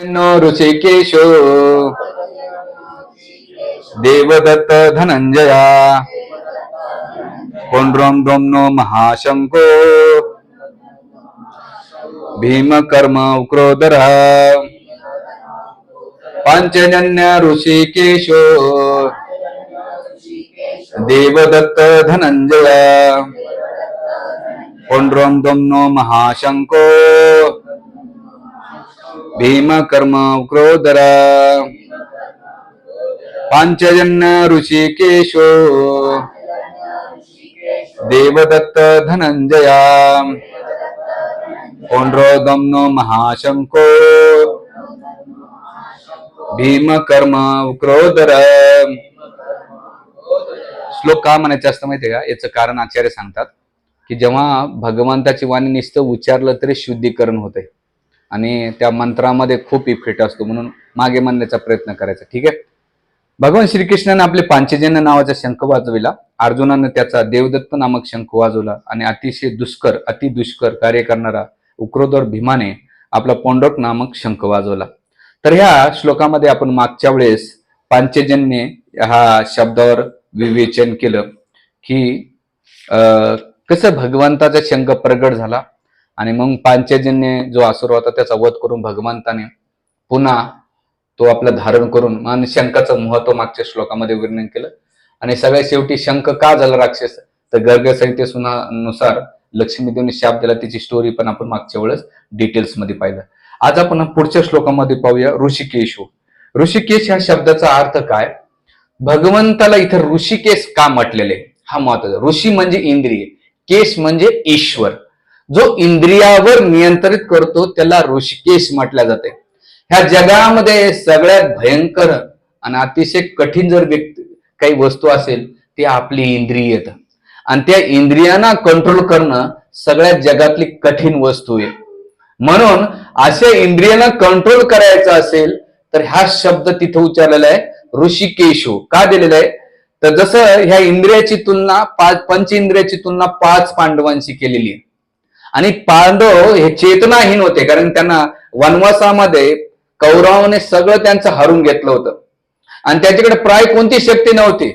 ऋषिकेशो देवदत्त धनंजया पुंड्रम नो महाशंको भीमकर्म उक्रोदर पांचजन्य ऋषिकेशो देवदत्त धनंजया पुंड्रम नो महाशंको भीमकर्म उक्रोदर पांचजन्य ऋषिकेशो। देवदत्त धनंजया। नो महाशंको। भीमकर्म उक्रोदर श्लोक का म्हणायचे असतं माहितीये का? याचं कारण आचार्य सांगतात की जेव्हा भगवंताची वाणी निस्त उच्चारलं तरी शुद्धीकरण होतंय. आणि त्या मंत्रामध्ये खूप इफेक्ट असतो म्हणून मागे म्हणण्याचा प्रयत्न करायचा. ठीक आहे? भगवान श्रीकृष्णाने आपले पांचजन्य नावाचा शंख वाजविला. अर्जुनानं त्याचा देवदत्त नामक शंख वाजवला आणि अतिशय दुष्कर अति दुष्कर कार्य करणारा उक्रोदर भीमाने आपला पोंडोक नामक शंख वाजवला. तर ह्या श्लोकामध्ये आपण मागच्या वेळेस पांचजन्य हा शब्दावर विवेचन केलं की अं, कसं भगवंताचा शंख प्रगट झाला? आणि मग पांचजींनी जो असुर होता त्याचा वध करून भगवंताने पुन्हा तो आपलं धारण करून मान शंखाचं महत्त्व मागच्या श्लोकामध्ये वर्णन केलं. आणि सगळ्या शेवटी शंख का झाला राक्षस? तर गर्गनुसार लक्ष्मीदेवने शाप दिला त्याची स्टोरी पण आपण मागच्या वेळेस डिटेल्समध्ये पाहिलं. आज आपण पुढच्या श्लोकामध्ये पाहूया ऋषिकेश. ऋषिकेश ह्या शब्दाचा अर्थ काय? भगवंताला इथं ऋषिकेश का म्हटलेले हा महत्त्वाचा ऋषी म्हणजे इंद्रिय केश म्हणजे ईश्वर. जो इंद्रियावर नियंत्रित करतो त्याला ऋषिकेश म्हटल्या जाते. ह्या जगामध्ये सगळ्यात भयंकर आणि अतिशय कठीण जर व्यक्ती काही वस्तू असेल ती आपली इंद्रियत आणि त्या इंद्रियांना कंट्रोल करणं सगळ्यात जगातली कठीण वस्तू आहे. म्हणून अशा इंद्रियांना कंट्रोल करायचं असेल तर हा शब्द तिथे उच्चारलेला आहे ऋषिकेशो. का दिलेला आहे? तर जसं ह्या इंद्रियाची तुलना पाच पंच इंद्रियाची तुलना पाच पांडवांशी केलेली आहे. आणि पांडव हे चेतनाहीन होते कारण त्यांना वनवासामध्ये कौरवाने सगळं त्यांचं हरून घेतलं होतं. आणि त्याच्याकडे प्राय कोणती शक्ती नव्हती.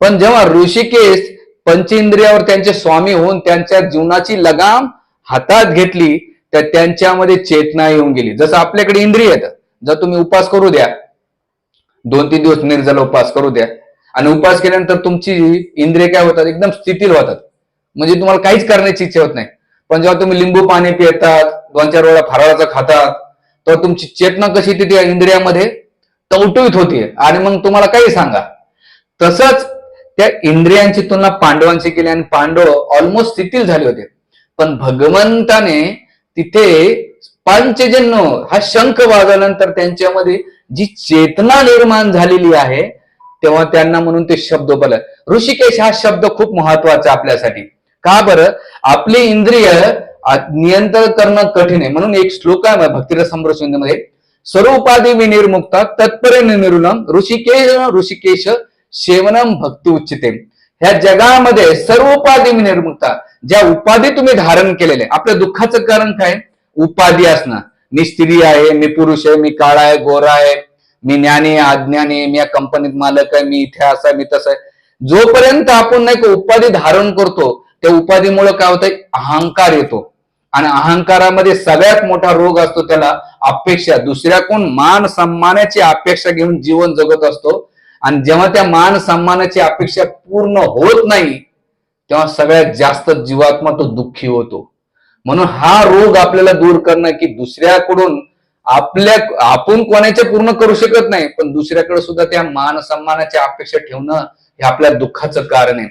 पण जेव्हा ऋषिकेश पंचेंद्रियावर त्यांचे स्वामी होऊन त्यांच्या जीवनाची लगाम हातात घेतली तर त्यांच्यामध्ये चेतना येऊन गेली. जसं आपल्याकडे इंद्रिय आहेत जर तुम्ही उपास करू द्या दोन तीन दिवस निर्जल उपास करू द्या आणि उपास केल्यानंतर तुमची इंद्रिय काय होतात? एकदम स्थितील होतात. म्हणजे तुम्हाला काहीच करण्याची इच्छा होत नाही. पण जेव्हा तुम्ही लिंबू पाणी पितात दोन चार वेळा फराळाचं खातात तेव्हा तुमची चेतना कशी येते त्या इंद्रियामध्ये? टवटवीत होती आणि मग तुम्हाला काही सांगा. तसंच त्या इंद्रियांची तुलना पांडवांची केली आणि पांडव ऑलमोस्ट शिथिल झाले होते. पण भगवंताने तिथे पंचजन्य हा शंख वाजवल्यानंतर त्यांच्यामध्ये जी चेतना निर्माण झालेली आहे तेव्हा त्यांना म्हणून ते शब्द बोला ऋषिकेश हा शब्द खूप महत्त्वाचा आपल्यासाठी. का बरं? आपली इंद्रिय नियंत्रण करणं कठीण आहे. म्हणून एक श्लोक आहे भक्तिरसमध्ये स्वरूपादी विनिर्मुक्ता तत्परे निरुलम ऋषिकेश ऋषिकेश सेवनम भक्ती उच्चते. ह्या जगामध्ये सर्व उपाधी विनिर्मुक्ता ज्या उपाधी तुम्ही धारण केलेले आपल्या दुःखाचं कारण काय? उपाधी असणं. मी स्त्री आहे मी पुरुष आहे मी काळा आहे गोरा आहे मी ज्ञानी आहे अज्ञानी आहे, मी या कंपनीत मालक आहे मी इथे असा आहे मी तसं आहे. जोपर्यंत आपण नाही का उपाधी धारण करतो त्या उपाधीमुळे काय होतं अहंकार येतो. आणि अहंकारामध्ये सगळ्यात मोठा रोग असतो त्याला अपेक्षा. दुसऱ्याकडून मान सन्मानाची अपेक्षा घेऊन जीवन जगत असतो. आणि जेव्हा त्या मान सन्मानाची अपेक्षा पूर्ण होत नाही तेव्हा सगळ्यात जास्त जीवात्मा तो दुःखी होतो. म्हणून हा रोग आपल्याला दूर करणं की दुसऱ्याकडून आपल्या आपण कोणाच्या पूर्ण करू शकत नाही पण दुसऱ्याकडे सुद्धा त्या मान सन्मानाच्या अपेक्षा ठेवणं हे आपल्या दुःखाचं कारण आहे.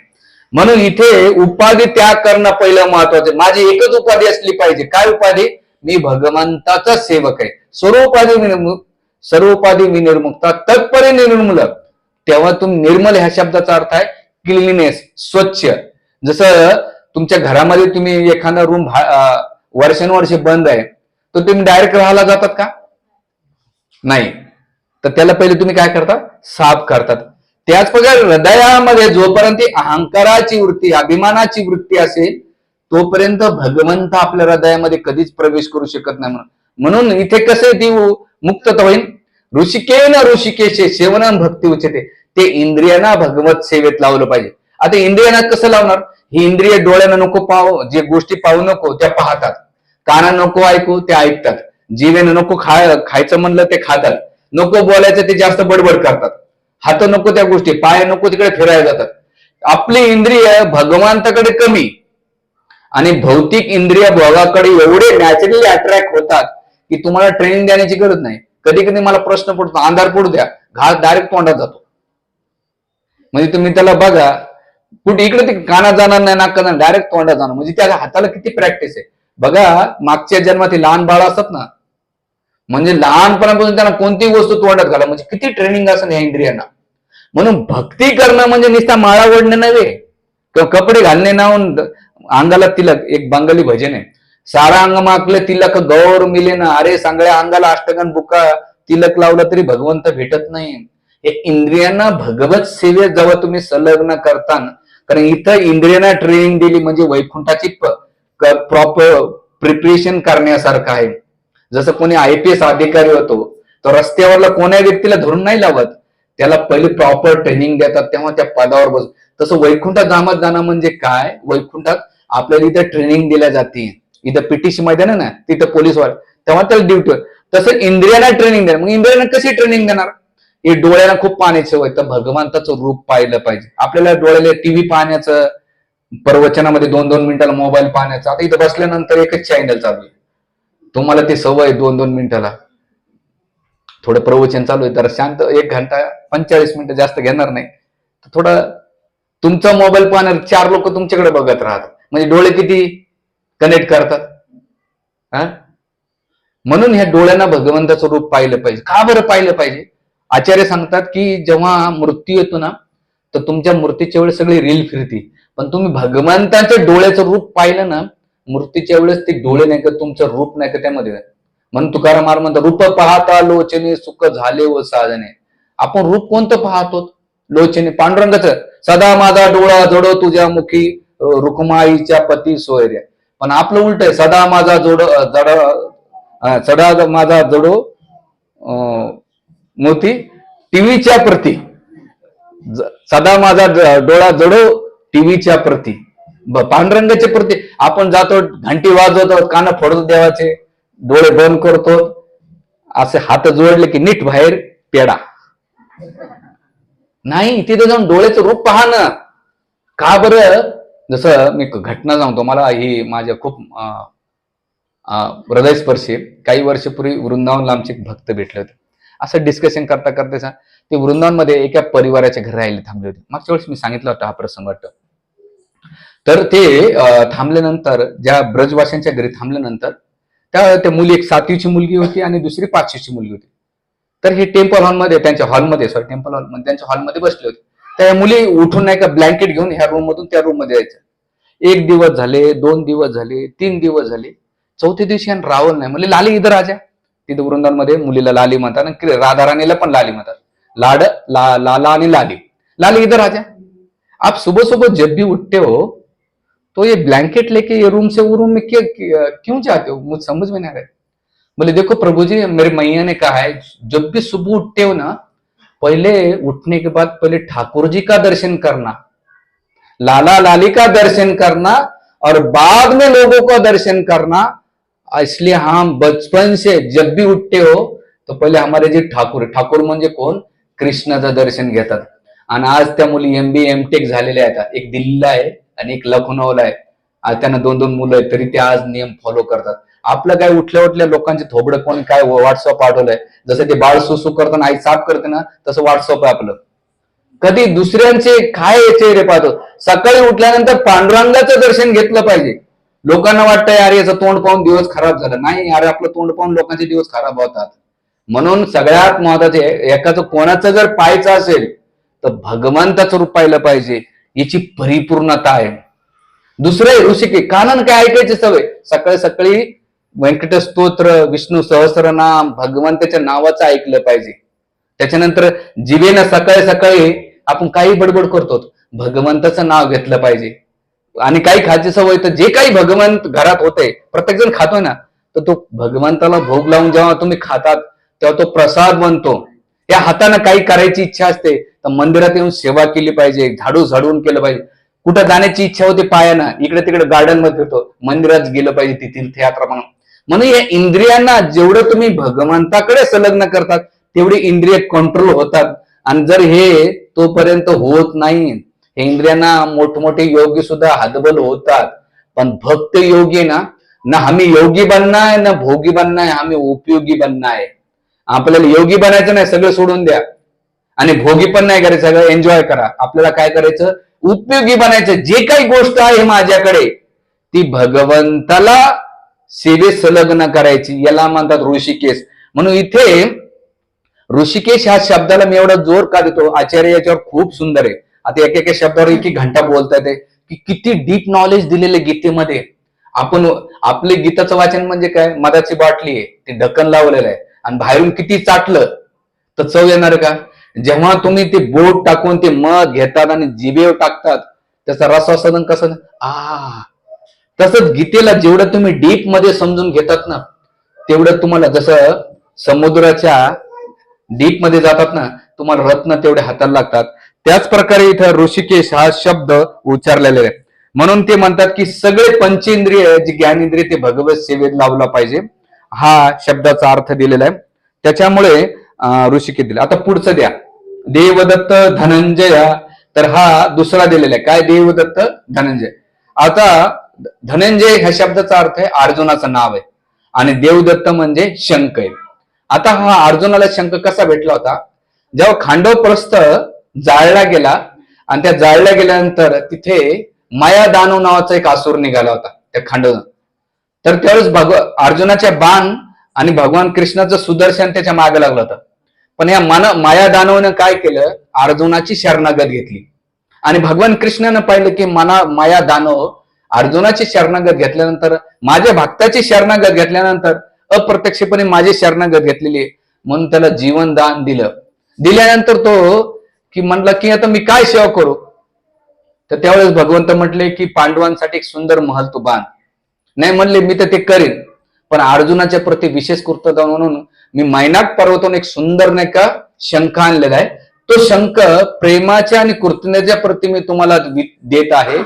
म्हणून इथे उपाधी त्याग करणं पहिलं महत्वाचं माझी एकच उपाधी असली पाहिजे. काय उपाधी? मी भगवंताचा सेवक आहे. सर्वोपाधी विनिर्मुक्त सर्वोपाधी विनिर्मुक्ता तत्परे निर्मूल. तेव्हा तुम्ही निर्मल ह्या शब्दाचा अर्थ आहे क्लिनिनेस स्वच्छ. जसं तुमच्या घरामध्ये तुम्ही एखादा रूम वर्षानुवर्ष बंद आहे तर तुम्ही डायरेक्ट राहायला जातात का? नाही. तर त्याला पहिले तुम्ही काय करता? साफ करतात. त्याचप्रकारे हृदयामध्ये जोपर्यंत अहंकाराची वृत्ती अभिमानाची वृत्ती असेल तोपर्यंत भगवंत आपल्या हृदयामध्ये कधीच प्रवेश करू शकत नाही म्हणून. म्हणून इथे कसे ती मुक्तता होईल ऋषिकेन ऋषिकेचे सेवनम भक्ती उच्चते ते इंद्रियांना भगवत सेवेत लावलं पाहिजे. आता इंद्रियांना कसं लावणार? ही इंद्रिय डोळ्यांना नको पाहू जे गोष्टी पाहू नको त्या पाहतात. काना नको ऐकू ते ऐकतात. जीवेनं नको खाय खायचं म्हणलं ते खातात. नको बोलायचं ते जास्त बडबड करतात. हात नको त्या गोष्टी पाय नको तिकडे फिरायला जातात. आपली इंद्रिय भगवंताकडे कमी आणि भौतिक इंद्रिय भोगाकडे एवढे नॅचरली अट्रॅक्ट होतात की तुम्हाला ट्रेनिंग देण्याची गरज नाही. कधी कधी मला प्रश्न पडतो अंधार पडू द्या घास डायरेक्ट तोंडात जातो. म्हणजे तुम्ही त्याला बघा कुठे इकडे ते कानात जाणार नाही नाक जाणार डायरेक्ट तोंडात जाणार. म्हणजे त्या हाताला किती प्रॅक्टिस आहे. बघा मागच्या जन्मात लहान बाळ असतात ना म्हणजे लहानपणापासून त्यांना कोणतीही वस्तू तोंडात घाला. म्हणजे किती ट्रेनिंग असेल या इंद्रियांना. म्हणून भक्ती करणं म्हणजे नुसता माळा ओढणे नव्हे. किंवा कपडे घालणे नाहून अंगाला तिलक एक बंगाली भजन आहे. सारा अंग माकले तिलक गौर मिले ना. अरे सगळ्या अंगाला अष्टगण बुका. तिलक लावलं तरी भगवंत भेटत नाही. हे इंद्रियांना भगवत सेवेत जेव्हा तुम्ही संलग्न करता कारण इथं इंद्रियांना ट्रेनिंग दिली म्हणजे वैकुंठाची प्रॉपर प्रिपरेशन करण्यासारखं आहे. जसं कोणी आय पी एस अधिकारी होतो तो रस्त्यावरला कोण्या व्यक्तीला धरून नाही लावत. त्याला पहिले प्रॉपर ट्रेनिंग देतात तेव्हा त्या पदावर बस. तसं वैकुंठात जामत जाणं म्हणजे काय? वैकुंठात आपल्याला इथं ट्रेनिंग दिल्या जाते. इथं पीटीसी मैदान आहे ना तिथं पोलीस वाढ तेव्हा त्याला ड्युटी तसं इंद्रियांना ट्रेनिंग देणार. मग इंद्रियांना कशी ट्रेनिंग देणार? हे डोळ्यांना खूप पाण्याची सवय. तर भगवंताचं रूप पाहिलं पाहिजे. आपल्याला डोळ्याला टीव्ही पाहण्याचं प्रवचनामध्ये दोन दोन मिनिटाला मोबाईल पाहण्याचं. आता इथं बसल्यानंतर एकच चॅनल चालू आहे. तुम्हाला ते सवय दोन दोन मिनिटाला. थोडं प्रवचन चालू आहे तर शांत एक घंटा पंचेचाळीस मिनिटं जास्त घेणार नाही. तर थोडं तुमचा मोबाईल पाहणार चार लोक तुमच्याकडे बघत राहतात. म्हणजे डोळे किती कनेक्ट करतात? हा? म्हणून ह्या डोळ्यांना भगवंताचं रूप पाहिलं पाहिजे. का बरं पाहिलं पाहिजे? आचार्य सांगतात की जेव्हा मृत्यू येतो ना तर तुमच्या मूर्तीच्या वेळेस सगळी रील फिरती. पण तुम्ही भगवंताच्या डोळ्याचं रूप पाहिलं ना मूर्तीच्या वेळेस ते डोळे नाही का तुमचं रूप नाही का त्यामध्ये? म्हणून तुकाराम महाराज म्हणतात रूप पाहता लोचने सुख झाले व साधने. आपण रूप कोणतं पाहतो? लोचने. पांडुरंगाचं सदा माझा डोळा जोडो तुझ्या मुखी रुक्माईच्या पती सोयर्या पण आपलं उलट आहे सदा माझा जोड जड सदा माझा जडो अं, मोती टीव्हीच्या प्रती. सदा माझा डोळा जडो टीव्हीच्या प्रती. पांडुरंगाच्या प्रती. आपण जातो घंटी वाजवतो कान फोडतो देवाचे डोळे बंद करतो असे हात जोडले की नीट बाहेर पेडा. नाही तिथे जाऊन डोळ्याचं रूप पाहणं का बरं? जसं मी घटना सांगतो मला ही माझ्या खूप हृदयस्पर्शी काही वर्षपूर्वी वृंदावनला आमचे भक्त भेटले होते. असं डिस्कशन करता करता ते वृंदावनमध्ये एका परिवाराच्या घरी राहिले थांबले होते. मागच्या वेळेस मी सांगितलं होतं हा प्रसंग वाटतं. तर ते थांबल्यानंतर ज्या ब्रजवाशांच्या घरी थांबल्यानंतर त्या त्या मुली एक सातवीची मुलगी होती आणि दुसरी पाचवीची मुलगी होती. तर हे टेम्पल हॉलमध्ये त्यांच्या हॉलमध्ये सॉरी टेम्पल हॉल त्यांच्या हॉलमध्ये बसले होते. त्या मुली उठून नाही का ब्लँकेट घेऊन ह्या रूम मधून त्या रूममध्ये यायचं एक दिवस झाले दोन दिवस झाले तीन दिवस झाले. चौथ्या दिवशी आणि रावण नाही म्हणजे लाली इथं राजा. तिथं वृंदांमध्ये मुलीला लाली म्हणतात आणि राधाराणीला पण लाली म्हणतात. लाड ला, लाला आणि लाली. लाली इधर राजा आप सुबह सुबह जब भी उठते हो तो ये ब्लैंकेट लेके ये रूम से वो रूम में क्या, क्यों जाते हो? मुझे समझ में नहीं आ रहा। बोले, देखो प्रभु जी, मेरे मैया ने कहा है, जब भी सुबह उठते हो ना, पहले उठने के बाद पहले ठाकुर जी का दर्शन करना, लाला लाली का दर्शन करना और बाद में लोगों का दर्शन करना। इसलिए हम बचपन से जब भी उठते हो तो पहिले हमारे जे ठाकूर ठाकूर म्हणजे कोण कृष्णाचं दर्शन घेतात। आणि आज त्या मुली एम बी एम टेक झालेल्या आहेत. एक दिल्लीला आहे. आणि एक लखनौला आहे. आज त्यांना दोन दोन मुलं आहेत तरी ते आज नियम फॉलो करतात. आपलं काय उठल्या उठल्या लोकांचे थोबडं कोणी काय व्हॉट्सअप पाठवलंय? जसं ते बाळ सुसू करताना आई साफ करते ना तसं व्हॉट्सअप आहे आपलं. कधी दुसऱ्यांचे काय चेहरे पाहतो. सकाळी उठल्यानंतर पांडुरंगाचं दर्शन घेतलं पाहिजे. लोकांना वाटतं यार याचं तोंड पाहून दिवस खराब झाला. नाही यार आपलं तोंड पाहून लोकांचे दिवस खराब होतात. म्हणून सगळ्यात महत्त्वाचे एकाचं कोणाचं जर पाहायचं असेल तर भगवंताचं रूप पाहिलं पाहिजे. याची परिपूर्णता आहे. दुसरं आहे ऋषिके कानन काय ऐकायची सवय? सकाळी सकाळी व्यंकट स्तोत्र विष्णू सहस्रनाम भगवंताच्या नावाचं ऐकलं पाहिजे. त्याच्यानंतर जिवेनं सकाळी सकाळी आपण काही बडबड करतो भगवंताचं नाव घेतलं पाहिजे. आणि काही खायची सवय तर जे काही भगवंत घरात होते प्रत्येक जण खातोय ना. तर तो भगवंताला भोग लावून जेव्हा तुम्ही खातात तेव्हा तो प्रसाद बनतो. या हातानं काही करायची इच्छा असते तर मंदिरात येऊन सेवा केली पाहिजे झाडू झाडून केलं पाहिजे. कुठं जाण्याची इच्छा होते पायानं इकडे तिकडे गार्डनमध्ये होतो मंदिरात गेलं पाहिजे ती तीर्थयात्रा म्हणून. म्हणून या इंद्रियांना जेवढं तुम्ही भगवंताकडे संलग्न करतात तेवढी इंद्रिय कंट्रोल होतात. आणि जर हे तोपर्यंत होत नाही हे इंद्रियांना मोठमोठे योगी सुद्धा हातबल होतात. पण भक्त योगी ना ना आम्ही योगी बनना ना भोगी बनना आम्ही उपयोगी बनना आहे आपल्याला योगी बनायचं नाही सगळं सोडून द्या. आणि भोगी पण नाही करायचं सगळं एन्जॉय करा. आपल्याला काय करायचं? उपयोगी बनायचं. जे काही गोष्ट आहे माझ्याकडे ती भगवंताला सेवेत संलग्न करायची. याला म्हणतात ऋषिकेश. म्हणून इथे ऋषिकेश ह्या शब्दाला मी एवढा जोर का देतो? आचार्य याच्यावर खूप सुंदर आहे. आता एक एक शब्दावर एक एक घंटा बोलता येते की किती डीप नॉलेज दिलेले गीतेमध्ये. आपण आपले गीताचं वाचन म्हणजे काय? मधाची बाटली आहे. ते ढक्कन लावलेलं आहे. आणि बाहेरून किती चाटलं तर चव येणार का? जेव्हा तुम्ही ते बोट टाकून ते मध घेतात आणि जिभेवर टाकतात त्याचा रसास्वादन कसं आ. तसंच गीतेला जेवढं तुम्ही डीपमध्ये समजून घेतात ना तेवढं तुम्हाला जसं समुद्राच्या डीपमध्ये जातात ना तुम्हाला रत्न तेवढे हाताला लागतात. त्याच प्रकारे इथं ऋषिकेश हा शब्द उच्चारलेला आहे. म्हणून ते म्हणतात की सगळे पंचेंद्रिय जे ज्ञानेंद्रिय ते भगवत सेवेत लावला पाहिजे. हा शब्दाचा अर्थ दिलेला आहे. त्याच्यामुळे अं, दिला. आता पुढचं द्या. देवदत्त धनंजय तर हा दुसरा दिलेला आहे. काय देवदत्त धनंजय? आता धनंजय ह्या शब्दाचा अर्थ आहे अर्जुनाचं नाव आहे. आणि देवदत्त म्हणजे शंख आहे. आता हा अर्जुनाला शंख कसा भेटला होता? जेव्हा खांडव प्रस्थ जाळला गेला आणि त्या जाळल्या गेल्यानंतर तिथे माया दानव नावाचा एक आसूर निघाला होता त्या खांडव तर त्यावेळेस भगवान अर्जुनाच्या बाण आणि भगवान कृष्णाचं सुदर्शन त्याच्यामागे लागलं होतं. पण या मन माया दानवनं काय केलं? अर्जुनाची शरणागत घेतली. आणि भगवान कृष्णानं पाहिलं की मना माया दानव अर्जुनाची शरणागत घेतल्यानंतर माझ्या भक्ताची शरणागत घेतल्यानंतर अप्रत्यक्षपणे माझी शरणागत घेतलेली आहे. म्हणून त्याला जीवन दान दिलं. दिल्यानंतर तो की म्हणला की आता मी काय सेवा करू? तर त्यावेळेस भगवंत म्हटले की पांडवांसाठी एक सुंदर महल तू बांध. नाही म्हणले मी तर ते करीन. पण अर्जुनाच्या प्रति विशेष कृतज्ञता म्हणून मी मैनाक पर्वतून एक सुंदर नाही का शंख आणलेला आहे. तो शंख प्रेमाच्या आणि कृतज्ञतेच्या प्रति मी तुम्हाला देत आहे.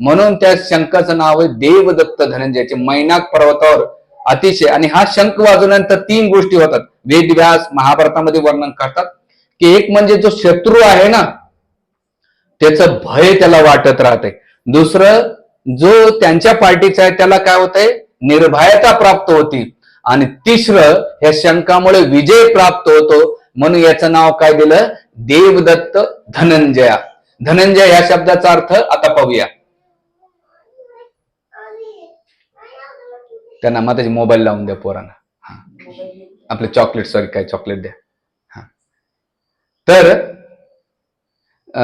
म्हणून त्या शंखाचं नाव आहे देवदत्त धनंजयचे. मैनाक पर्वतावर अतिशय आणि हा शंख वाजवल्यानंतर तीन गोष्टी होतात. वेदव्यास महाभारतामध्ये वर्णन करतात की एक म्हणजे जो शत्रू आहे ना त्याचं भय त्याला वाटत राहते. दुसरं जो त्यांच्या पार्टीचा आहे त्याला काय होतंय? निर्भयता प्राप्त होती आणि तिसरं ह्या शंकामुळे विजय प्राप्त होतो. म्हणून याचं नाव काय दिलं? देवदत्त धनंजया. धनंजय या शब्दाचा अर्थ आता पाहूया. त्यांना माझ्याची मोबाईल लावून द्या पोरांना. हा. आपले चॉकलेट सॉरी काय चॉकलेट द्या. हा. तर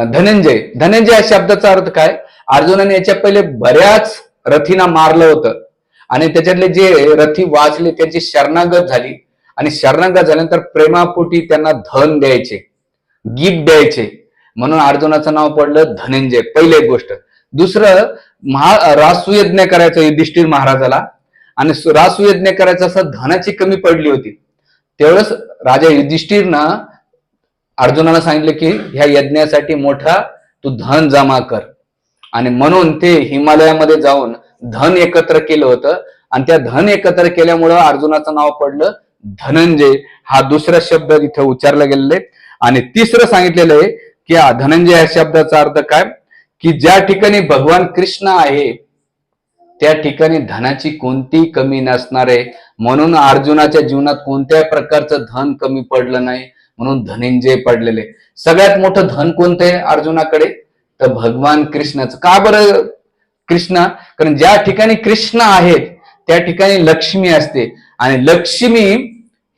धनंजय. धनंजय या शब्दाचा अर्थ काय? अर्जुनाने याच्या पहिले बऱ्याच रथींना मारलं होतं. आणि त्याच्यातले जे रथी वाचले त्यांची शरणागत झाली. आणि शरणागत झाल्यानंतर प्रेमापोटी त्यांना धन द्यायचे गिफ्ट द्यायचे. म्हणून अर्जुनाचं नाव पडलं धनंजय पहिली एक गोष्ट. दुसरं महा रासुयज्ञ करायचं युधिष्ठिर महाराजाला. आणि रासुयज्ञ करायचं असं धनाची कमी पडली होती. तेवढंच राजा युधिष्ठिरनं अर्जुनाला सांगितलं की ह्या यज्ञासाठी मोठा तू धन जमा कर. आणि म्हणून ते हिमालयामध्ये जाऊन धन एकत्र केलं होतं. आणि त्या धन एकत्र केल्यामुळं अर्जुनाचं नाव पडलं धनंजय. हा दुसरा शब्द इथे उच्चारला गेलेला आहे. आणि तिसरं सांगितलेलं आहे की धनंजय या शब्दाचा अर्थ काय? की ज्या ठिकाणी भगवान कृष्ण आहे त्या ठिकाणी धनाची कोणतीही कमी नसणार आहे. म्हणून अर्जुनाच्या जीवनात कोणत्याही प्रकारचं धन कमी पडलं नाही. म्हणून धनंजय पडलेले. सगळ्यात मोठं धन कोणतं आहे अर्जुनाकडे? तर भगवान कृष्णाचं. का बरं कृष्ण? कारण ज्या ठिकाणी कृष्ण आहेत त्या ठिकाणी लक्ष्मी असते. आणि लक्ष्मी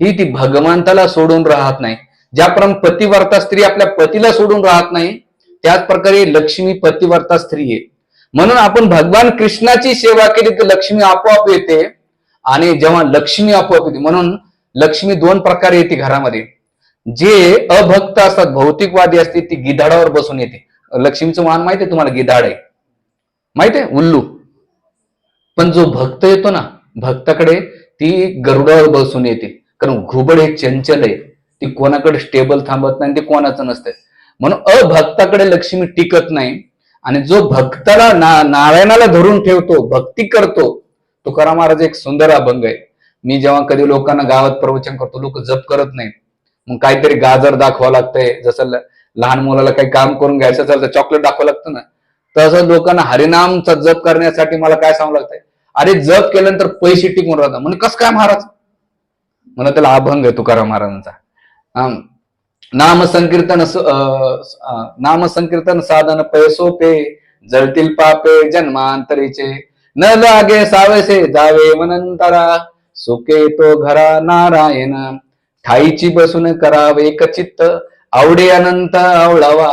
ही ती भगवंताला सोडून राहत नाही. ज्याप्रमाणे पतिवर्ता स्त्री आपल्या पतीला सोडून राहत नाही त्याच प्रकारे लक्ष्मी पतिवर्ता स्त्री आहे. म्हणून आपण भगवान कृष्णाची सेवा केली तर लक्ष्मी आपोआप येते आणि जेव्हा लक्ष्मी आपोआप येते म्हणून लक्ष्मी दोन प्रकारे येते घरामध्ये. जे अभक्त असतात भौतिकवादी असते ती गिधाडावर बसून येते. लक्ष्मीचं वाहन माहिती आहे तुम्हाला? गिधाड. आहे माहिती आहे उल्लू. पण जो भक्त येतो ना भक्ताकडे ती गरुडावर बसून येते. कारण घुबड हे चंचल आहे. ती कोणाकडे स्टेबल थांबत नाही आणि ते कोणाचं नसतं म्हणून अभक्ताकडे लक्ष्मी टिकत नाही. आणि जो भक्ताला ना नारायणाला धरून ठेवतो भक्ती करतो तुकाराम महाराज एक सुंदर अभंग आहे. मी जेव्हा कधी लोकांना गावात प्रवचन करतो लोक जप करत नाहीत. मग काहीतरी गाजर दाखवावं लागतंय. जसं लहान मुलाला काही काम करून घ्यायचं चालतं चॉकलेट दाखवावं लागतं ना. तसं लोकांना हरिनामचा जप करण्यासाठी मला काय सांगू लागतंय? अरे जप केल्यानंतर पैसे टिकून राहतात. म्हणजे कसं काय महाराज? म्हणून त्याला अभंग आहे तुकाराम महाराजांचा. नाम संकीर्तन अं, नाम संकीर्तन साधन पैसोपे जळतील पापे जन्मांतरीचे. न लागे सावसे जावे मनंतरा सुके तो घरा नारायण. ठाईची बसून करावे एक चित्त आवडे अनंत आवडावा.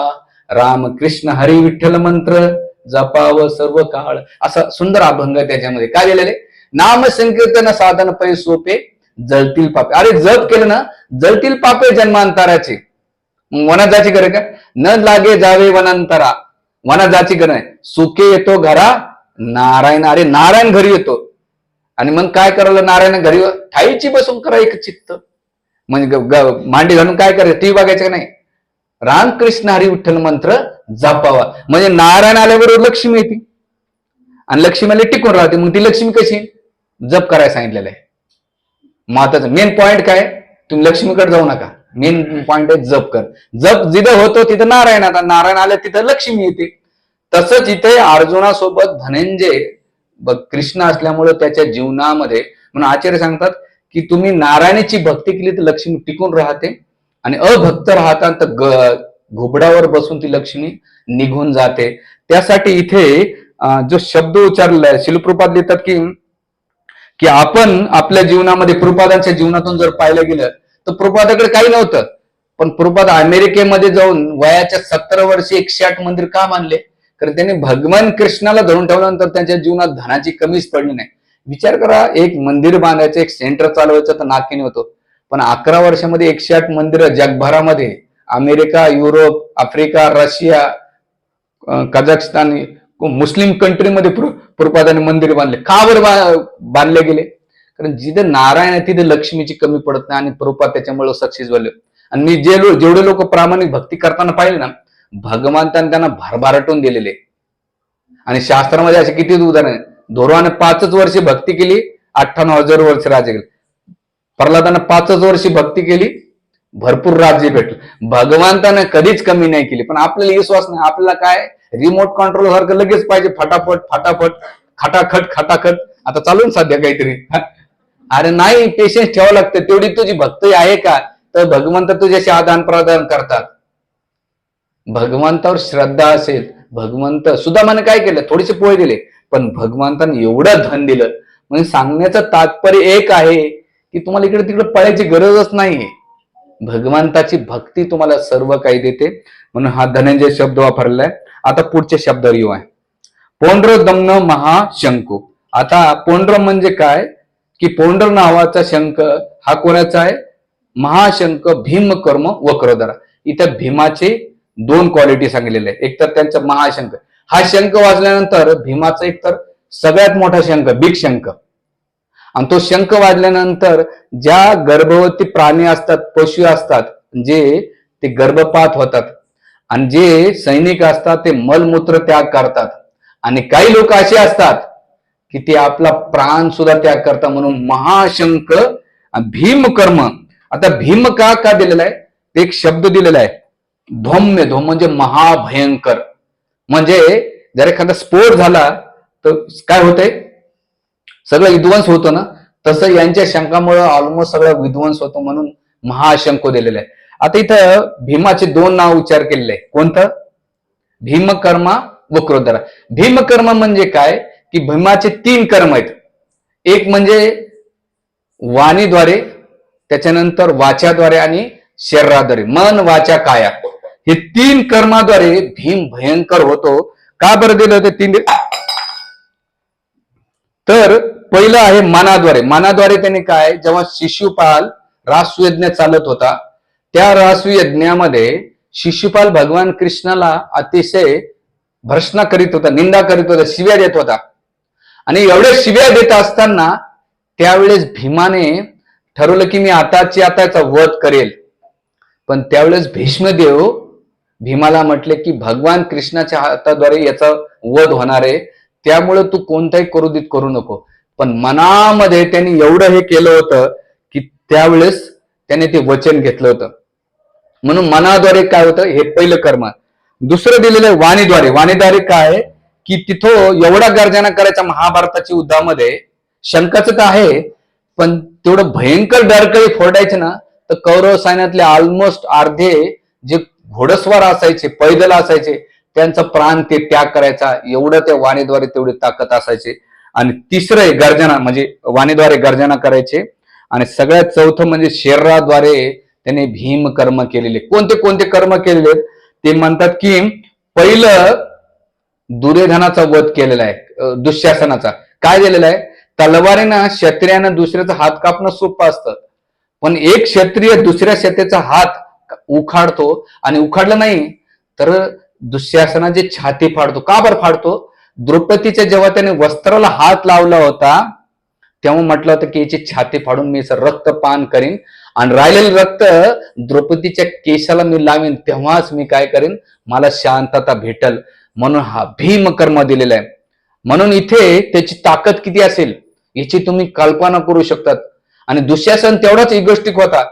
राम कृष्ण हरी विठ्ठल मंत्र जपाव सर्व काळ. असा सुंदर अभंग आहे त्याच्यामध्ये काय लिहिलेले? नाम संकीर्तन साधन पै सोपे जळतील पापे. अरे जप केलं ना जळतील पापे जन्मांतराचे. मग वनात जाची गरज का न लागे जावे वनांतरा. वनात जाची गरज नाही. सुके येतो घरा नारायण. अरे नारायण घरी येतो. आणि मग काय करायला नारायण घरी? ठाईची बसून करा एक चित्त. म्हणजे मांडी घालून काय करायचं? ती बघायचं का नाही? रामकृष्ण हरी विठ्ठल मंत्र जपावा. म्हणजे नारायण आल्याबरोबर लक्ष्मी येते. आणि लक्ष्मीला टिकून राहते. मग ती लक्ष्मी कशी? जप करायला सांगितलेलं आहे. महत्वाचं मेन पॉइंट काय? तुम्ही लक्ष्मीकडे जाऊ नका. मेन पॉइंट आहे जप कर. जप जिथं होतो तिथं नारायण. आता नारायण आलं तिथं लक्ष्मी येते. तसंच इथे अर्जुनासोबत धनंजय कृष्ण असल्यामुळे त्याच्या जीवनामध्ये म्हणून आचार्य सांगतात की तुम्ही नारायणाची भक्ती केली तर लक्ष्मी टिकून राहते. आणि अभक्त राहता तर घुबडावर बसून ती लक्ष्मी निघून जाते. त्यासाठी इथे जो शब्द उच्चारलेला आहे शिलप्रपात लिहितात की की आपण आपल्या जीवनामध्ये प्रपादांच्या जीवनातून जर पाहिलं गेलं तर प्रपादाकडे काही नव्हतं. पण प्रपाद अमेरिकेमध्ये जाऊन वयाच्या सत्तर वर्षी एकशे आठ मंदिर का मानले कारण त्यांनी भगवान कृष्णाला धरून ठेवल्यानंतर त्यांच्या जीवनात धनाची कमीच पडली नाही. विचार करा एक मंदिर बांधायचं एक सेंटर चालवायचं तर नाकीने होतो. पण अकरा वर्षामध्ये एकशे आठ मंदिरं जगभरामध्ये America Europe Africa Russia Kazakhstan Muslim कंट्रीमध्ये प्रपादाने मंदिर बांधले. का बरं बांधले गेले? कारण जिथे नारायण आहे तिथे लक्ष्मीची कमी पडत नाही आणि प्रपात त्याच्यामुळे सक्सेस झाले. आणि मी जे लो- जेवढे लोक प्रामाणिक भक्ती करताना पाहिले ना भगवंताने त्यांना भरभराटून दिलेले. आणि शास्त्रामध्ये असे किती उदाहरण आहे धोरवाने पाचच वर्षी भक्ती केली अठ्ठ्याण्णव हजार वर्ष राज्य केले प्रल्हादानं पाचच वर्षी भक्ती केली भरपूर राज्य भेटलं. भगवंतानं कधीच कमी नाही केली पण आपल्याला विश्वास नाही. आपल्याला काय? रिमोट कंट्रोल सारखं लगेच पाहिजे फटाफट फटाफट खटाखट खटाखट. आता चालू सध्या काहीतरी. अरे नाही पेशन्स ठेवावं लागतं. तेवढी तुझी भक्ती आहे का? तर भगवंत तुझ्याशी आदान प्रदान करतात. भगवंतावर श्रद्धा असेल भगवंत सुदामाने काय केलं? थोडेसे पोहे दिले. पण भगवंताने एवढं धन दिलं. म्हणजे सांगण्याचं तात्पर्य एक आहे की तुम्हाला इकडे तिकडे पळायची गरजच नाहीये. भगवंताची भक्ती तुम्हाला सर्व काही देते. म्हणून हा धनंजय शब्द वापरलाय. आता पुढचे शब्द येऊ आहे पोंड्र दमन महाशंकू. आता पोंड्र म्हणजे काय? की पोंड्र नावाचा शंख हा कोणाचा आहे? महाशंख भीम कर्म वक्रधरा इथं भीमाचे दोन क्वालिटी सांगितलेले आहे एक तर त्यांचा महाशंख. हा शंख वाजल्यानंतर भीमाचा एक तर सगळ्यात मोठा शंख बिग शंख. आणि तो शंख वाजल्यानंतर ज्या गर्भवती प्राणी असतात पशु असतात जे ते गर्भपात होतात आणि जे सैनिक असतात ते मलमूत्र त्याग करतात. आणि काही लोक असे असतात की ते आपला प्राण सुद्धा त्याग करतात म्हणून महाशंख भीम कर्म आता भीम का का दिलेला आहे? ते एक शब्द दिलेला आहे. धौम्य धोम म्हणजे महाभयंकर. म्हणजे जर एखादा स्फोट झाला तर काय होतंय? सगळं विध्वंस होतो ना? तसं यांच्या शंकामुळे ऑलमोस्ट सगळं विध्वंस होतो म्हणून महाशंको दिलेला आहे आता इथं भीमाचे दोन नाव उच्चार केलेले आहे कोणतं? भीमकर्मा वक्रोदरा भीमकर्म म्हणजे काय? की भीमाचे तीन कर्म आहेत. एक म्हणजे वाणीद्वारे त्याच्यानंतर वाच्याद्वारे आणि शरीराद्वारे. मन वाचा काया. हे तीन कर्माद्वारे भीम भयंकर होतो. का बरं दिलं ते तीन तर पहिलं आहे मनाद्वारे. मनाद्वारे त्याने काय? जेव्हा शिशुपाल रासयज्ञ चालत होता त्या रासयज्ञामध्ये शिशुपाल भगवान कृष्णाला अतिशय भर्षणा करीत होता निंदा करीत होता शिव्या देत होता. आणि एवढ्या शिव्या देत असताना त्यावेळेस भीमाने ठरवलं की मी आताची आताचा वध करेल. पण त्यावेळेस भीष्मदेव भीमाला म्हटले की भगवान कृष्णाच्या हाताद्वारे याचा वध होणार आहे. त्यामुळे तू कोणताही क्रोधित करू नको. पण मनामध्ये त्यांनी एवढं हे केलं होतं की त्यावेळेस त्याने ते वचन घेतलं होतं. म्हणून मनाद्वारे काय होतं? हे पहिलं कर्म. दुसरं दिलेलं आहे वाणीद्वारे. वाणीद्वारे काय की तिथं एवढा गर्जना करायचा महाभारताच्या युद्धामध्ये शंकाचं तर आहे पण तेवढं भयंकर डरकळी फोडायचे ना तर कौरव सैन्यातले ऑलमोस्ट अर्धे जे घोडस्वार असायचे पैदल असायचे त्यांचा प्राण ते त्याग करायचा एवढं त्या वाणीद्वारे तेवढी ताकद असायचे. आणि तिसरं आहे गर्जना म्हणजे वाणीद्वारे गर्जना करायचे. आणि सगळ्यात चौथं म्हणजे शरीराद्वारे त्याने भीम कर्म केलेले. कोणते कोणते कर्म केलेले? ते म्हणतात की पहिलं दुर्योधनाचा वध केलेला आहे दुःशासनाचा. काय दिलेला आहे? तलवारीनं क्षत्रियानं दुसऱ्याचा हात कापणं सोपं असतं. पण एक क्षत्रिय दुसऱ्या क्षत्रियाचा हात उखाडतो आणि उखाडलं नाही तर दुःशासनाची छाती फाडतो. का बरं फाडतो? द्रौपदीच्या जेव्हा त्याने वस्त्राला हात लावला होता तेव्हा म्हटलं होतं की याची छाती फाडून मी असं रक्त पान करीन आणि राहिलेलं रक्त द्रौपदीच्या केसाला मी लावीन तेव्हाच मी काय करीन? मला शांतता भेटल. म्हणून हा भीम कर्म दिलेला आहे. म्हणून इथे त्याची ताकद किती असेल याची तुम्ही कल्पना करू शकतात. आणि दुःशासन तेवढाच इगोष्टिक होता.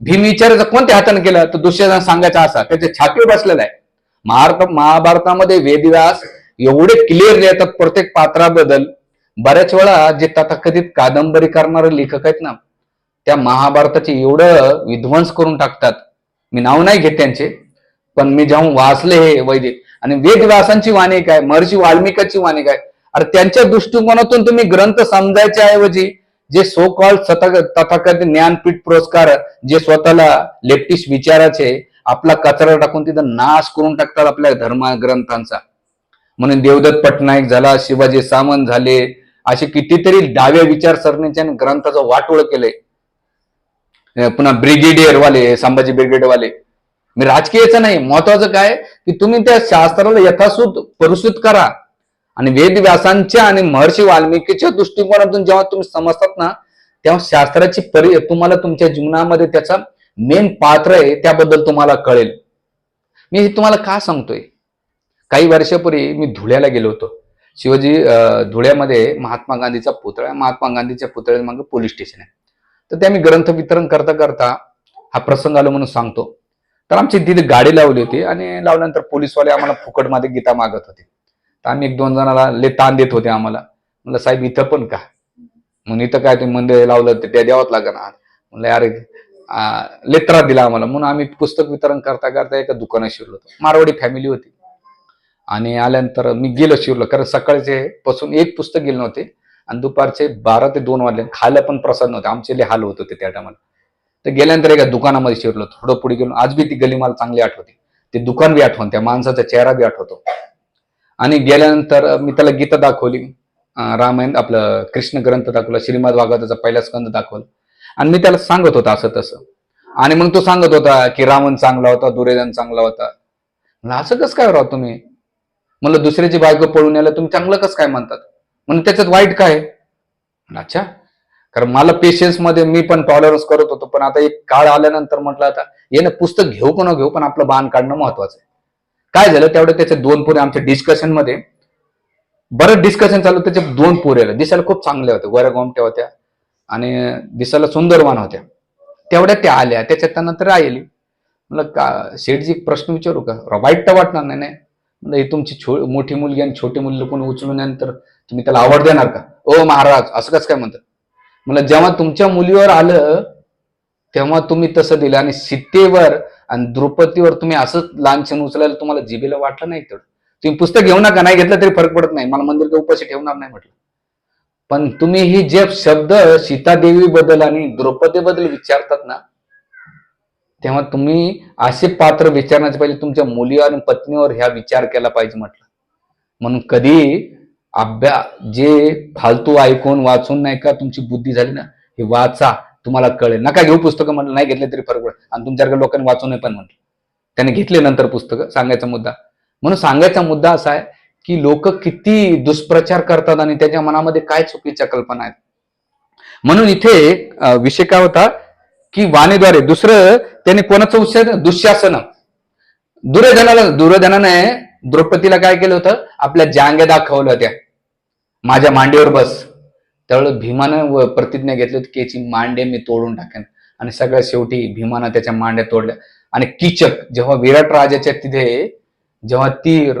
भीम विचारायचा कोणत्या हाताने केलं तर दुसऱ्या सांगायचा असा त्याच्या छापे बसलेला आहे महाभारत महाभारतामध्ये वेदव्यास एवढे क्लिअर येतात प्रत्येक पात्राबद्दल बऱ्याच वेळा जे तथाकथित कादंबरी करणारे लेखक आहेत ना त्या महाभारताचे एवढं विध्वंस करून टाकतात. मी नाव नाही घेत त्यांचे पण मी जाऊन वाचले हे वैदिक. आणि वेदव्यासांची वाणी काय महर्षी वाल्मिकाची वाणी काय अरे त्यांच्या दृष्टिकोनातून तुम्ही ग्रंथ समजायच्या ऐवजी जे सो कॉल तथाकथित ज्ञानपीठ पुरस्कार जे स्वतःला लेफ्टिस्ट विचाराचे आपला कचरा टाकून तिथं नाश करून टाकतात आपल्या धर्म ग्रंथांचा म्हणून देवदत्त पटनाईक झाला शिवाजी सावंत झाले असे कितीतरी डाव्या विचारसरणीच्या ग्रंथाचं वाटोळ केलंय पुन्हा ब्रिगेडियर वाले संभाजी ब्रिगेड वाले मी राजकीयचं नाही महत्वाचं काय की तुम्ही त्या शास्त्राला यथासूत परिसूत करा आणि वेदव्यासांच्या आणि महर्षी वाल्मिकीच्या दृष्टिकोनातून जेव्हा तुम्ही समजतात ना तेव्हा शास्त्राची परि तुम्हाला तुमच्या जीवनामध्ये त्याचा मेन पात्र आहे त्याबद्दल तुम्हाला कळेल. मी हे तुम्हाला का सांगतोय? काही वर्षापूर्वी मी धुळ्याला गेलो होतो. शिवाजी अं, धुळ्यामध्ये महात्मा गांधीचा पुतळा महात्मा गांधीच्या पुतळ्या मागे पोलीस स्टेशन आहे. तर त्या मी ग्रंथ वितरण करता करता हा प्रसंग आलो म्हणून सांगतो. तर आमची तिथे गाडी लावली होती आणि लावल्यानंतर पोलीसवाले आम्हाला फुकटमध्ये गीता मागत होते. तर आम्ही एक दोन जणाला ले ताण देत होते आम्हाला. म्हणलं साहेब इथं पण का? म्हणून इथं काय ते मंदिर लावलं ते त्या द्यावंच लागणार. म्हणलं अरे लेत्रा दिला आम्हाला. म्हणून आम्ही पुस्तक वितरण करता करता एका दुकानात शिरलो होतो. मारवाडी फॅमिली होती. आणि आल्यानंतर मी गेलो शिरलो कारण सकाळचे पासून एक पुस्तक गेले नव्हते. आणि दुपारचे बारा ते दोन वाजले. खायला पण प्रसाद नव्हते. आमचे लय हाल होत होते त्या टायमाला तर गेल्यानंतर एका दुकानामध्ये शिरलो. थोडं पुढे गेलो. आज बी ती गली मला चांगली आठवते. ते दुकान बी आठवण त्या माणसाचा चेहरा बी आठवतो. आणि गेल्यानंतर मी त्याला गीता दाखवली. रामायण आपलं कृष्ण ग्रंथ दाखवला श्रीमद भागवताचा पहिला स्कंद दाखवला. आणि मी त्याला सांगत होता असं तसं. आणि मग तो सांगत होता की रावण चांगला होता दुर्योधन चांगला होता. म्हणलं, असं कसं काय राव तुम्ही? म्हणलं दुसऱ्याची बायको पळून यायला तुम्ही चांगलं कसं काय म्हणतात? म्हणजे त्याच्यात वाईट काय? अच्छा कारण मला पेशन्समध्ये मी पण टॉलरन्स करत होतो पण आता एक काळ आल्यानंतर म्हटलं आता ये ना पुस्तक घेऊ का न घेऊ पण आपलं बाण काढणं महत्वाचं आहे. काय झालं? तेवढं त्याचे दोन पोरे आमच्या डिस्कशनमध्ये. बरंच डिस्कशन चालू त्याचे दोन पुरे आले. दिसायला खूप चांगल्या होत्या. गोऱ्या गोमट्या होत्या. आणि दिसायला सुंदरवान होत्या. तेवढ्या त्या आल्या. त्याच्यात त्यांना तर राहिली. म्हणलं का शेठजी प्रश्न विचारू का? वाईट तर वाटणार नाही नाही. म्हणलं ही तुमची छो मोठी मुलगी आणि छोटी मुलगी कोणी उचलून नंतर तुम्ही त्याला आवड देणार का? ओ महाराज असं कसं काय म्हणतात? म्हणलं जेव्हा तुमच्या मुलीवर आलं तेव्हा तुम्ही तसं दिलं आणि सीतेवर आणि द्रौपदीवर तुम्ही असंच लांछन उचलायला तुम्हाला जिबेला वाटलं नाही तेवढं तुम्ही पुस्तक घेऊ नका नाही घेतलं तरी फरक पडत नाही. मला मंदिर का उपाशी ठेवणार नाही म्हटलं. पण तुम्ही ही जे शब्द सीतादेवी बद्दल आणि द्रौपदीबद्दल विचारतात ना तेव्हा तुम्ही असे पात्र विचारण्याचे पहिले तुमच्या मुलीवर आणि पत्नीवर ह्या विचार केला पाहिजे म्हटलं. म्हणून कधी अभ्या जे फालतू ऐकून वाचून नाही का तुमची बुद्धी झाली ना हे वाचा. तुम्हाला कळेल. नका घेऊ पुस्तकं म्हटलं नाही घेतले तरी फरक पडेल आणि तुमच्याकडे लोकांनी वाचू नये पण म्हटलं. त्याने घेतले नंतर पुस्तकं सांगायचा मुद्दा. म्हणून सांगायचा मुद्दा असा आहे की लोक किती दुष्प्रचार करतात आणि त्याच्या मनामध्ये काय चुकीच्या कल्पना आहेत. म्हणून इथे विषय काय होता की वाणीद्वारे. दुसरं त्याने कोणाचं उच्चार दुःशासन. दुर्योधनाला दुर्योधनाने द्रौपदीला काय केलं होतं? आपल्या जांग्या दाखवल्या होत्या. माझ्या मांडीवर बस. त्यावेळेस भीमानं प्रतिज्ञा घेतली होती की याची मांडे मी तोडून टाकेन. आणि सगळ्या शेवटी भीमानं त्याच्या मांड्या तोडल्या. आणि किचक जेव्हा विराट राजाच्या तिथे जेव्हा ती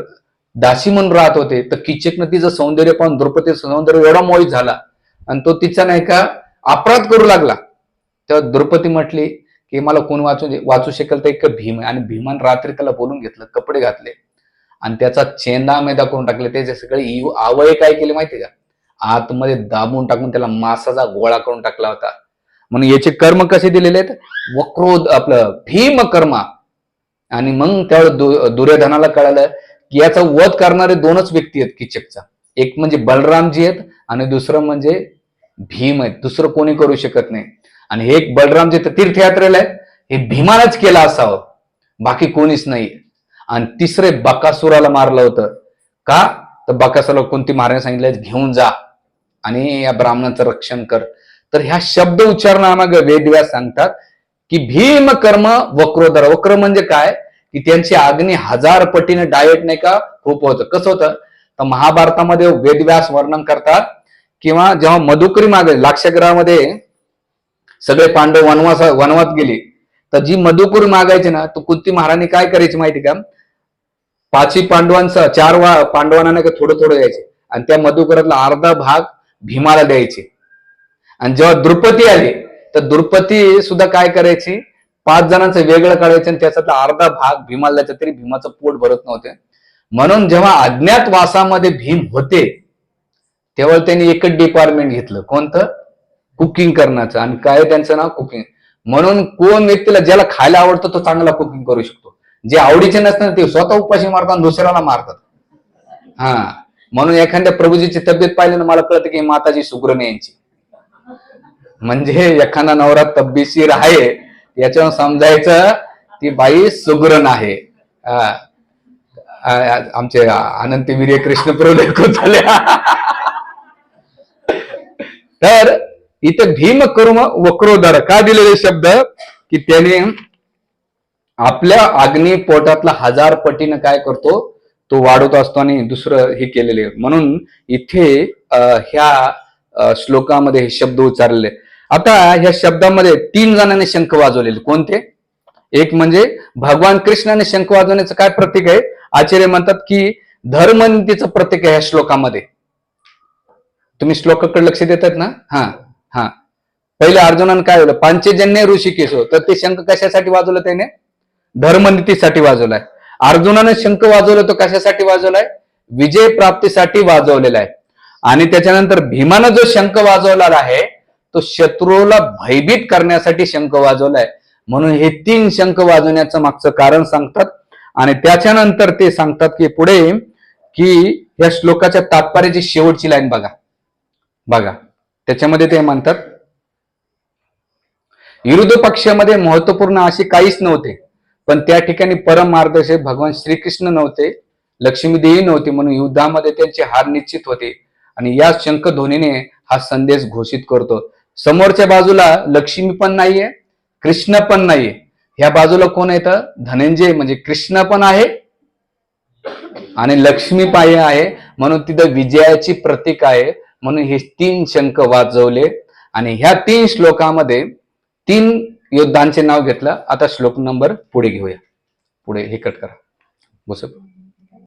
दासी म्हणून राहत होते तर किचकनं तिचं सौंदर्य पाहून द्रौपदी सौंदर्य एवढा मोहित झाला. आणि तो तिचा नाही का अपराध करू लागला. तेव्हा द्रौपदी म्हटली की मला कोण वाचू दे- वाचू शकेल तर एक भीम आहे. आणि भीमान रात्री त्याला बोलून घेतलं कपडे घातले. आणि त्याचा चेंदा मैदा करून टाकले. त्याचे सगळे इव- आवय काय केले माहिती का? आतमध्ये दाबून टाकून त्याला मासाचा गोळा करून टाकला होता. म्हणून याचे कर्म कसे दिलेले आहेत? वक्रोध आपलं भीम कर्मा. आणि मग त्यावेळेस दुर्योधनाला कळालं की याचा वध करणारे दोनच व्यक्ती आहेत किचकचा. एक म्हणजे बलरामजी आहेत आणि दुसरं म्हणजे भीम आहेत. दुसरं कोणी करू शकत नाही. आणि हे एक बलरामजी तर तीर्थयात्रेला आहेत. हे भीमानच केलं असावं. बाकी कोणीच नाही. आणि तिसरे बकासुराला मारलं होतं. का? तर बकासुराला कोणती मारण्यास सांगितलं? घेऊन जा. आणि या ब्राह्मणाचं रक्षण कर. तर ह्या शब्द उच्चारणामागे वेदव्यास सांगतात की भीम कर्म वक्रोदर. वक्र म्हणजे काय? की त्यांची अग्नी हजार पटीने डायट नाही का? खूप होतं. कसं होतं? तर महाभारतामध्ये वेदव्यास वर्णन करतात किंवा जेव्हा मधुकरी मागे लाक्षग्रहामध्ये सगळे पांडव वनवास वनवात गेले तर जी मधुकुरी मागायची ना तो कुंती महाराणी काय करायची माहिती का? पाचही पांडवांचा चार वा पांडवांना नाही का थोडं थोडं यायचे. आणि त्या मधुकरातला अर्धा भाग भीमाला द्यायचे. आणि जेव्हा द्रुपती आली तर द्रुपती सुद्धा काय करायची? पाच जणांचं वेगळं काढायचं आणि त्याच्यातला अर्धा भाग भीमाला द्यायचा तरी भीमाचं पोट भरत नव्हते. म्हणून जेव्हा अज्ञातवासामध्ये भीम होते तेव्हा त्यांनी एकच डिपार्टमेंट घेतलं. कोणतं? कुकिंग करण्याचं. आणि काय त्यांचं नाव? कुकिंग म्हणून कोण व्यक्तीला ज्याला खायला आवडतं तो चांगला कुकिंग करू शकतो. जे आवडीचे नसतात ते स्वतः उपाशी मारतात आणि दुसऱ्याला मारतात. हा. म्हणून एखाद्या प्रभूजीची तब्येत पाहिली ना मला कळतं की माताजी सुग्रण यांची. म्हणजे एखादा नवरा तब्येशीर आहे याच्यावर समजायचं ती बाई सुग्रण आहे. आमचे आ- आमचे कृष्ण प्रभू झाले. तर इथे भीम कर्म वक्रोदर का दिलेले शब्द? की त्याने आपल्या अग्नी पोटातला हजार पटीनं काय करतो? तो वाढवत असतो आणि दुसरं हे केलेले आहे. म्हणून इथे ह्या श्लोकामध्ये हे शब्द उच्चारलेले आता ह्या शब्दामध्ये तीन जणांनी शंख वाजवलेले. कोणते? एक म्हणजे भगवान कृष्णाने शंख वाजवण्याचं काय प्रतीक आहे? आचार्य म्हणतात की धर्मनीतीचं प्रतीक आहे ह्या श्लोकामध्ये. तुम्ही श्लोकाकडे लक्ष देतात ना? हा हा. पहिले अर्जुनानं काय झालं पांचेजन्य ऋषिकेश हो तर ते शंख कशासाठी वाजवलं त्याने? धर्मनीतीसाठी वाजवलाय. अर्जुनाने शंख वाजवलं तो कशासाठी वाजवलाय? विजय प्राप्तीसाठी वाजवलेला आहे. आणि त्याच्यानंतर भीमानं जो शंख वाजवला आहे तो शत्रूला भयभीत करण्यासाठी शंख वाजवलाय म्हणून हे तीन शंख वाजवण्याचं मागचं कारण सांगतात. आणि त्याच्यानंतर ते सांगतात की पुढे की या श्लोकाच्या तात्पर्याची शेवटची लाईन बघा. बघा. त्याच्यामध्ये ते म्हणतात विरुद्ध पक्षामध्ये महत्त्वपूर्ण असे काहीच नव्हते. पण त्या ठिकाणी परम मार्गदर्शक भगवान श्रीकृष्ण नव्हते लक्ष्मीदेवी नव्हती म्हणून युद्धामध्ये त्यांचे हार निश्चित होते. आणि या शंखध्वनीने हा संदेश घोषित करतो. समोरच्या बाजूला लक्ष्मी पण नाहीये कृष्ण पण नाहीये. ह्या बाजूला कोण येतं धनंजय म्हणजे कृष्ण पण आहे आणि लक्ष्मी पाय आहे. म्हणून तिथं विजयाची प्रतीक आहे. म्हणून हे तीन शंख वाजवले. आणि ह्या तीन श्लोकामध्ये तीन योद्धांचे नाव घेतलं. आता श्लोक नंबर पुढे घेऊया. पुढे हे कट करा. बस.